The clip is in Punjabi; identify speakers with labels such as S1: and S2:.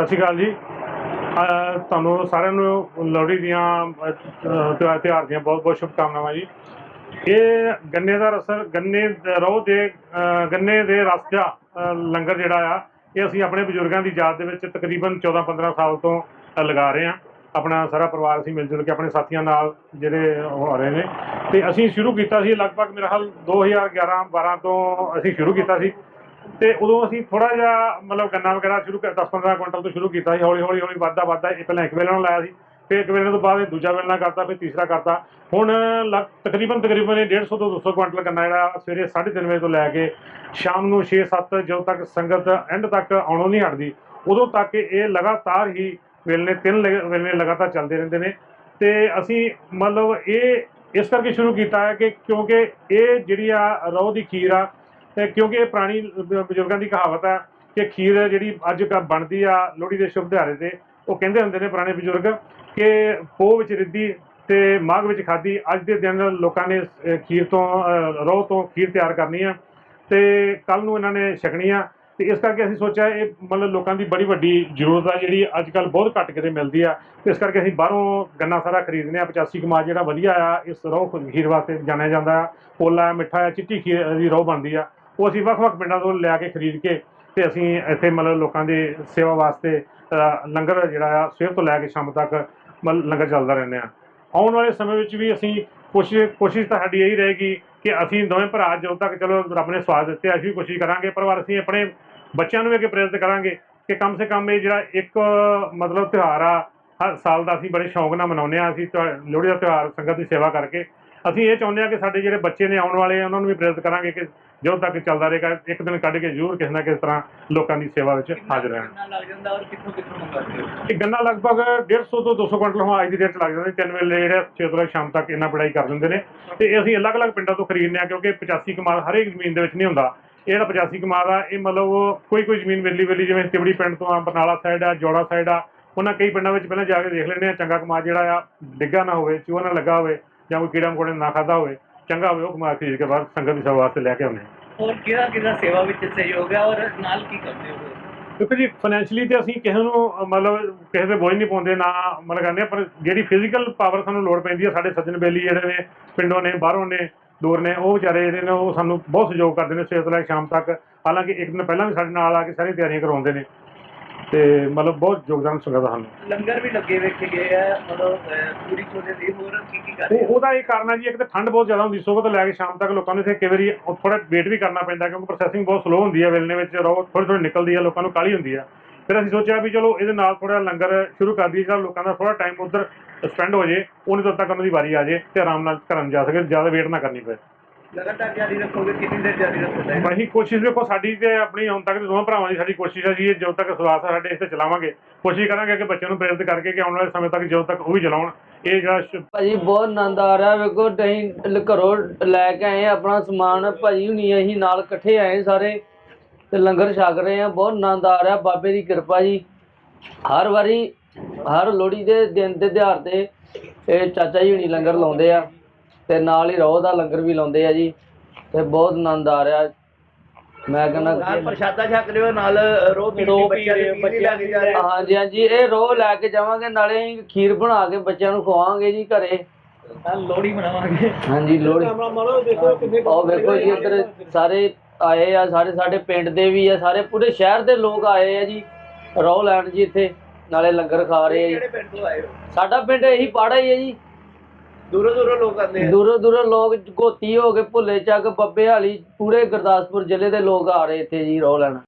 S1: ਸਤਿ ਸ਼੍ਰੀ ਅਕਾਲ ਜੀ। ਤੁਹਾਨੂੰ ਸਾਰਿਆਂ ਨੂੰ ਲੋਹੜੀ ਦੀਆਂ ਤਿਉਹਾਰ ਦੀਆਂ ਬਹੁਤ ਬਹੁਤ ਸ਼ੁਭਕਾਮਨਾਵਾਂ ਜੀ। ਇਹ ਗੰਨੇ ਦਾ ਰਸ, ਗੰਨੇ ਰੋਹ ਦੇ ਗੰਨੇ ਦੇ ਰਸ ਦਾ ਲੰਗਰ ਜਿਹੜਾ ਆ, ਇਹ ਅਸੀਂ ਆਪਣੇ ਬਜ਼ੁਰਗਾਂ ਦੀ ਯਾਦ ਦੇ ਵਿੱਚ ਤਕਰੀਬਨ 14-15 ਸਾਲ ਤੋਂ ਲਗਾ ਰਹੇ ਹਾਂ। ਆਪਣਾ ਸਾਰਾ ਪਰਿਵਾਰ ਅਸੀਂ ਮਿਲ ਜੁਲ ਕੇ ਆਪਣੇ ਸਾਥੀਆਂ ਨਾਲ ਜਿਹੜੇ ਉਹ ਹੋ ਰਹੇ ਨੇ। ਤੇ ਅਸੀਂ ਸ਼ੁਰੂ ਕੀਤਾ ਸੀ, ਲਗਭਗ ਮੇਰਾ ਹਾਲ 2011-12 ਤੋਂ ਅਸੀਂ ਸ਼ੁਰੂ ਕੀਤਾ ਸੀ। ਤੇ ਉਦੋਂ ਅਸੀਂ ਥੋੜਾ ਜਿਹਾ ਮਤਲਬ ਗੰਨਾ ਵਗੈਰਾ ਸ਼ੁਰੂ ਕਰ 10-15 ਕੁਇੰਟਲ ਤੋਂ ਸ਼ੁਰੂ ਕੀਤਾ ਸੀ ਹੌਲੀ ਹੌਲੀ ਹੌਲੀ ਵੱਧਦਾ ਵੱਧਦਾ ਇਹ ਪਹਿਲਾਂ ਇੱਕ ਵੇਲਣਾ ਲਾਇਆ ਸੀ, ਫਿਰ ਇੱਕ ਵੇਲਣੇ ਤੋਂ ਬਾਅਦ ਇਹ ਦੂਜਾ ਵੇਲਣਾ ਕਰਤਾ, ਫਿਰ ਤੀਸਰਾ ਕਰਤਾ। ਹੁਣ ਲਗ, ਤਕਰੀਬਨ ਤਕਰੀਬਨ ਇਹ 150 ਤੋਂ 200 ਕੁਇੰਟਲ ਗੰਨਾ ਜਿਹੜਾ ਸਵੇਰੇ 3:30 ਵਜੇ ਤੋਂ ਲੈ ਕੇ ਸ਼ਾਮ ਨੂੰ 6-7 ਜਦੋਂ ਤੱਕ ਸੰਗਤ ਐਂਡ ਤੱਕ ਆਉਣੋਂ ਨਹੀਂ ਹਟਦੀ, ਉਦੋਂ ਤੱਕ ਇਹ ਲਗਾਤਾਰ ਹੀ ਵੇਲਣੇ, ਤਿੰਨ ਲਗ- ਵੇਲਣੇ ਲਗਾਤਾਰ ਚੱਲਦੇ ਰਹਿੰਦੇ ਨੇ। ਤੇ ਅਸੀਂ ਮਤਲਬ ਇਹ, ਇਸ ਕਰਕੇ ਸ਼ੁਰੂ ਕੀਤਾ ਹੈ ਕਿ ਕਿਉਂਕਿ ਇਹ ਜਿਹੜੀ ਆ ਰੋਹ ਦੀ ਖੀਰ ਆ ਤੇ ਕਿਉਂਕਿ ਇਹ ਪੁਰਾਣੀ ਬ- ਬਜ਼ੁਰਗਾਂ ਦੀ ਕਹਾਵਤ ਆ ਕਿ ਖੀਰ ਜਿਹੜੀ ਅੱਜ ਕੱਲ੍ਹ ਬਣਦੀ ਆ, ਲੋਹੜੀ ਦੇ ਸ਼ੁਭ ਦਿਹਾੜੇ ਤੇ, ਉਹ ਕਹਿੰਦੇ ਹੁੰਦੇ ਨੇ ਪੁਰਾਣੇ ਬਜ਼ੁਰਗ ਕਿ ਪੋਹ ਵਿੱਚ ਰਿੱਧੀ ਤੇ ਮਾਘ ਵਿੱਚ ਖਾਧੀ, ਅੱਜ ਦੇ ਦਿਨ ਲੋਕਾਂ ਨੇ ਖੀਰ ਤੋਂ ਰੋਹ ਤੋਂ ਖੀਰ ਤਿਆਰ ਕਰਨੀ ਆ ਤੇ ਕੱਲ ਨੂੰ ਇਹਨਾਂ ਨੇ ਛਕਣੀ ਆ ਤੇ ਇਸ ਕਰਕੇ ਅਸੀਂ ਸੋਚਿਆ ਇਹ ਮਤਲਬ ਲੋਕਾਂ ਦੀ ਬੜੀ ਵੱਡੀ ਜ਼ਰੂਰਤ ਆ, ਜਿਹੜੀ ਅੱਜ ਕੱਲ੍ਹ ਬਹੁਤ ਘੱਟ ਕਿਤੇ ਮਿਲਦੀ ਆ ਤੇ ਇਸ ਕਰਕੇ ਅਸੀਂ ਬਾਹਰੋਂ ਗੰਨਾ ਸਾਰਾ ਖਰੀਦਨੇ ਆ 85 ਕਮਾਦ ਜਿਹੜਾ ਵਧੀਆ ਆ, ਇਸ ਰੋਹ ਖੀਰ ਵਾਸਤੇ ਜਾਣਿਆ ਜਾਂਦਾ ਆ, ਪੋਲਾ, ਮਿੱਠਾ ਆ ਚਿੱਟੀ ਖੀਰ ਦੀ ਰੋਹ ਬਣਦੀ ਆ। ਉਹ ਅਸੀਂ ਵੱਖ-ਵੱਖ ਪਿੰਡਾਂ ਤੋਂ ਲਿਆ ਕੇ ਖਰੀਦ ਕੇ ਤੇ ਅਸੀਂ ਇੱਥੇ ਮਤਲਬ ਲੋਕਾਂ ਦੀ ਸੇਵਾ ਵਾਸਤੇ ਲੰਗਰ ਜਿਹੜਾ ਆ, ਸਵੇਰ ਤੋਂ ਲੈ ਕੇ ਸ਼ਾਮ ਤੱਕ ਮਤਲਬ ਲੰਗਰ ਚੱਲਦਾ ਰਹਿੰਦੇ ਆ। ਆਉਣ ਵਾਲੇ ਸਮੇਂ ਵਿੱਚ ਵੀ ਅਸੀਂ ਕੋਸ਼ਿਸ਼ ਕੋਸ਼ਿਸ਼ ਤਾਂ ਸਾਡੀ ਇਹੀ ਰਹੇਗੀ ਕਿ ਅਸੀਂ ਦੋਵੇਂ ਭਰਾ ਜਦੋਂ ਤੱਕ ਚਲੋ ਰੱਬ ਨੇ ਸਵਾਦ ਦਿੱਤੇ ਅਸੀਂ ਵੀ ਕੋਸ਼ਿਸ਼ ਕਰਾਂਗੇ ਪਰ ਅਸੀਂ ਆਪਣੇ ਬੱਚਿਆਂ ਨੂੰ ਵੀ ਅੱਗੇ ਪ੍ਰੇਰਿਤ ਕਰਾਂਗੇ ਕਿ ਕਮ ਸੇ ਕਮ ਇਹ ਜਿਹੜਾ ਇੱਕ, ਮਤਲਬ ਤਿਉਹਾਰ ਆ, ਹਰ ਸਾਲ ਦਾ ਅਸੀਂ ਬੜੇ ਸ਼ੌਂਕ ਨਾਲ ਮਨਾਉਂਦੇ ਆ, ਅਸੀਂ ਤਿਉਹਾ- ਲੋਹੜੀ ਦਾ ਤਿਉਹਾਰ, ਸੰਗਤ ਦੀ ਸੇਵਾ ਕਰਕੇ। ਅਸੀਂ ਇਹ ਚਾਹੁੰਦੇ ਆ ਕਿ ਸਾਡੇ ਜਿਹੜੇ ਬੱਚੇ ਨੇ ਆਉਣ ਵਾਲੇ ਆ, ਉਹਨਾਂ ਨੂੰ ਵੀ ਪ੍ਰੇਰਿਤ ਕਰਾਂਗੇ ਕਿ ਜਦੋਂ ਤੱਕ ਚੱਲਦਾ ਰਹੇਗਾ ਇੱਕ ਦਿਨ ਕੱਢ ਕੇ ਜ਼ਰੂਰ ਕਿਸੇ ਨਾ ਕਿਸੇ ਤਰ੍ਹਾਂ ਲੋਕਾਂ ਦੀ ਸੇਵਾ ਵਿੱਚ ਹਾਜ਼ਰ ਰਹਿਣ।
S2: ਕਿੰਨਾ ਲੱਗ ਜਾਂਦਾ ਔਰ ਕਿੱਥੋਂ ਕਿੱਥੋਂ ਮੰਗਵਾਉਂਦੇ ਹੋ?
S1: ਇਹ ਗੰਨਾ ਲਗਭਗ 150 ਤੋਂ 200 ਕੁਇੰਟਲ ਹੁਣ ਅੱਜ ਦੀ ਡੇਟ 'ਚ ਲੱਗ ਜਾਂਦੇ। ਤਿੰਨ ਵੇਲੇ ਜਿਹੜੇ ਛੇ ਤੋਂ ਲੈ ਕੇ ਸ਼ਾਮ ਤੱਕ ਇਹਨਾਂ ਪੜਾਈ ਕਰ ਦਿੰਦੇ ਨੇ। ਤੇ ਅਸੀਂ ਅਲੱਗ-ਅਲੱਗ ਪਿੰਡਾਂ ਤੋਂ ਖਰੀਦਨੇ ਆ ਕਿਉਂਕਿ 85 ਕਮਾਲ ਹਰੇਕ ਜ਼ਮੀਨ ਦੇ ਵਿੱਚ ਨਹੀਂ ਹੁੰਦਾ। ਇਹ ਜਿਹੜਾ 85 ਕਮਾਲ ਆ ਇਹ ਮਤਲਬ ਕੋਈ ਕੋਈ ਜ਼ਮੀਨ ਵੇਲੀ ਵੇਲੀ ਜਿਵੇਂ ਤਿਬੜੀ ਪਿੰਡ ਤੋਂ ਆ ਬਰਨਾਲਾ ਸਾਈਡ ਆ ਜੋੜਾ ਸਾਈਡ ਆ ਉਹਨਾਂ ਕਈ ਪਿੰਡਾਂ ਵਿੱਚ ਪਹਿਲਾਂ ਜਾ ਕੇ ਦੇਖ ਲੈਂਦੇ ਆ ਚੰਗਾ ਕਮਾਲ ਜਿਹੜਾ ਆ ਡਿੱਗਾ ਨਾ ਹੋਵੇ ਚੂਹਾ ਨਾ ਲੱਗਾ ਹੋਵੇ ਜਾਂ ਕੋਈ ਕੀੜਾ ਮਕੌੜੇ ਨਾ ਖਾਦਾ ਹੋਵੇ। ਚੰਗਾ ਹੋਵੇ ਉਹ ਕਮਾਲ ਖਰੀਦ ਕੇ ਬਾਅਦ ਸੰਗਤ ਦੀ ਸੇਵਾ ਵਾਸਤੇ ਲੈ ਕੇ ਆਉਂਦੇ ਆ
S2: ਔਰ ਕਿਹੜਾ ਕਿਹੜਾ ਸੇਵਾ ਵਿੱਚ ਸਹਿਯੋਗ ਹੈ ਔਰ ਨਾਲ ਕੀ ਕਰਦੇ ਹੋ
S1: ਦੇਖੋ ਜੀ ਫਾਈਨੈਂਸ਼ਲੀ ਤੇ ਅਸੀਂ ਕਿਸੇ ਨੂੰ ਅਹ, ਮਤਲਬ ਕਿਸੇ ਤੇ ਬੋਝ ਨਹੀਂ ਪਾਉਂਦੇ ਨਾ ਮਤਲਬ ਕਹਿੰਦੇ ਪਰ ਜਿਹੜੀ ਫਿਜ਼ੀਕਲ ਪਾਵਰ ਸਾਨੂੰ ਲੋੜ ਪੈਂਦੀ ਹੈ ਸਾਡੇ ਸੱਜਣ ਬੇਲੀ ਜਿਹੜੇ ਨੇ ਪਿੰਡੋਂ ਨੇ ਬਾਹਰੋਂ ਨੇ ਦੂਰ ਨੇ ਉਹ ਵਿਚਾਰੇ ਜਿਹੜੇ ਨੇ ਉਹ ਸਾਨੂੰ ਬਹੁਤ ਸਹਿਯੋਗ ਕਰਦੇ ਨੇ ਸਵੇਰ ਤੋਂ ਲੈ ਕੇ ਸ਼ਾਮ ਤੱਕ। ਹਾਲਾਂਕਿ ਇੱਕ ਦਿਨ ਪਹਿਲਾਂ ਵੀ ਸਾਡੇ ਨਾਲ ਆ ਕੇ ਸਾਰੀ ਤਿਆਰੀਆਂ ਕਰਵਾਉਂਦੇ ਨੇ। ਤੇ ਮਤਲਬ ਬਹੁਤ ਯੋਗਦਾਨ ਸੰਗਤ ਸਾਨੂੰ।
S2: ਲੰਗਰ ਵੀ ਲੱਗੇ ਵੇਖੇ ਗਏ ਆ ਮਤਲਬ ਅਹ, ਪੂਰੀ ਚੋਲੇ ਦੀ ਹੋਰ ਕੀ ਕੀ ਕਰਦੇ
S1: ਉਹ ਉਹਦਾ ਇਹ ਕਾਰਨ ਹੈ ਜੀ ਇੱਕ ਤਾਂ ਠੰਡ ਬਹੁਤ ਜ਼ਿਆਦਾ ਹੁੰਦੀ ਸਵੇਰ ਤੋਂ ਲੈ ਕੇ ਸ਼ਾਮ ਤੱਕ ਲੋਕਾਂ ਨੂੰ ਇੱਥੇ ਕਈ ਵਾਰੀ ਥੋੜਾ ਵੇਟ ਵੀ ਕਰਨਾ ਪੈਂਦਾ ਕਿਉਂਕਿ ਪ੍ਰੋਸੈਸਿੰਗ ਬਹੁਤ ਸਲੋ ਹੁੰਦੀ ਹੈ ਵੇਲਣੇ ਵਿੱਚ ਰੋ ਥੋੜੀ ਥੋੜੀ ਨਿਕਲਦੀ ਹੈ ਲੋਕਾਂ ਨੂੰ ਕਾਹਲੀ ਹੁੰਦੀ ਹੈ ਫਿਰ ਅਸੀਂ ਸੋਚਿਆ ਵੀ ਚਲੋ ਇਹਦੇ ਨਾਲ ਥੋੜਾ ਲੰਗਰ ਸ਼ੁਰੂ ਕਰ ਦਈਏ ਜਿਹੜਾ ਲੋਕਾਂ ਦਾ ਥੋੜਾ ਟਾਈਮ ਉਧਰ ਸਪੈਂਡ ਹੋ ਜੇ ਉਹਨੇ ਤੱਕ ਤੱਕ ਉਹਨਾਂ ਦੀ ਵਾਰੀ ਆ ਜੇ ਤੇ ਆਰਾਮ ਨਾਲ ਘਰਾਂ ਨੂੰ ਜਾ ਸਕੇ ਜ਼ਿਆਦਾ ਵੇਟ ਨਾ ਕਰਨੀ ਪਏ।
S2: ਲਗਾਤਾਰ ਜਾਰੀ ਰੱਖੋਗੇ ਕਿੰਨੀ ਦੇਰ ਜਾਰੀ ਰੱਖੋਗੇ?
S1: ਅਸੀਂ ਕੋਸ਼ਿਸ਼ ਵੇਖੋ ਸਾਡੀ ਤੇ ਆਪਣੀ ਹੁਣ ਤੱਕ ਦੇ ਦੋਵਾਂ ਭਰਾਵਾਂ ਦੀ ਸਾਡੀ ਕੋਸ਼ਿਸ਼ ਹੈ ਜੀ ਇਹ ਜਦੋਂ ਤੱਕ ਸਵਾਸ ਹੈ ਸਾਡੇ ਇਸ ਤੇ ਚਲਾਵਾਂਗੇ। ਕੋਸ਼ਿਸ਼ ਕਰਾਂਗੇ ਕਿ ਬੱਚਿਆਂ ਨੂੰ ਪ੍ਰੇਰਿਤ ਕਰਕੇ ਕਿ ਆਉਣ ਵਾਲੇ ਸਮੇਂ ਤੱਕ ਜਦੋਂ ਤੱਕ ਉਹ ਵੀ ਚਲਾਉਣ। ਇਹ ਜਿਹੜਾ
S3: ਭਾਜੀ ਬਹੁਤ ਆਨੰਦ ਆ ਰਿਹਾ ਵੇਖੋ ਅਸੀਂ ਲ- ਘਰੋਂ ਲੈ ਕੇ ਆਏ ਆਪਣਾ ਸਮਾਨ। ਭਾਜੀ ਹੁਣੀ ਅਸੀਂ ਨਾਲ ਇਕੱਠੇ ਆਏ ਸਾਰੇ ਤੇ ਲੰਗਰ ਛਕ ਰਹੇ ਆ। ਬਹੁਤ ਆਨੰਦ ਆ ਰਿਹਾ ਬਾਬੇ ਦੀ ਕਿਰਪਾ ਜੀ। ਹਰ ਵਾਰੀ ਹਰ ਲੋਹੜੀ ਦੇ ਦਿਨ ਦੇ ਦਿਹਾੜ ਤੇ ਇਹ ਚਾਚਾ ਜੀ ਹੁਣੀ ਲੰਗਰ ਲਾਉਂਦੇ ਆ। ਤੇ ਨਾਲ ਹੀ ਰੋਹ ਦਾ ਲੰਗਰ ਵੀ ਲਾਉਂਦੇ ਆ ਜੀ ਤੇ ਬਹੁਤ ਆਨੰਦ ਆ ਰਿਹਾ। ਮੈਂ ਕਹਿੰਦਾ
S2: ਨਾਲ ਪ੍ਰਸ਼ਾਦਾ ਛਕ ਰਹੇ ਹੋ ਨਾਲ ਰੋਹ ਪੀ
S3: ਰੋਹ
S2: ਬੱਚਿਆਂ
S3: ਪੀ ਰਹੇ,
S2: ਬੱਚਿਆਂ ਦੀ ਜਾ ਰਹੇ
S3: ਹਾਂਜੀ ਹਾਂਜੀ ਇਹ ਰੋਹ ਲੈ ਕੇ ਜਾਵਾਂਗੇ ਨਾਲੇ ਅਸੀਂ ਖੀਰ ਬਣਾ ਕੇ ਬੱਚਿਆਂ ਨੂੰ ਖਵਾਵਾਂਗੇ ਜੀ ਘਰੇ।
S2: ਨਾਲ ਲੋਹੜੀ ਮਨਾਵਾਂਗੇ।
S3: ਹਾਂਜੀ ਲੋਹੜੀ। ਉਹ ਵੇਖੋ ਜੀ ਇੱਧਰ ਸਾਰੇ ਆਏ ਆ ਸਾਰੇ ਸਾਡੇ ਪਿੰਡ ਦੇ ਵੀ ਆ ਸਾਰੇ ਪੂਰੇ ਸ਼ਹਿਰ ਦੇ ਲੋਕ ਆਏ ਆ ਜੀ ਰੌ ਲੈਣ ਜੀ ਇੱਥੇ ਨਾਲੇ ਲੰਗਰ ਖਾ ਰਹੇ ਆ ਜੀ।
S2: ਕਿਹੜੇ ਪਿੰਡ ਤੋਂ ਆਏ ਹੋ?
S3: ਸਾਡਾ ਪਿੰਡ ਇਹੀ ਪਾੜਾ ਹੀ ਹੈ ਜੀ।
S2: ਦੂਰੋਂ ਦੂਰੋਂ ਲੋਕ ਆਉਂਦੇ ਆ।
S3: ਦੂਰੋਂ ਦੂਰੋਂ ਲੋਕ ਗੋਤੀ ਹੋ ਕੇ ਭੁੱਲੇ ਚੱਕ ਬੱਬੇ ਹਾਲੀ, ਪੂਰੇ ਗੁਰਦਾਸਪੁਰ ਜ਼ਿਲ੍ਹੇ ਦੇ ਲੋਕ ਆ ਰਹੇ ਇੱਥੇ ਜੀ, ਰੌ ਲੈਣ।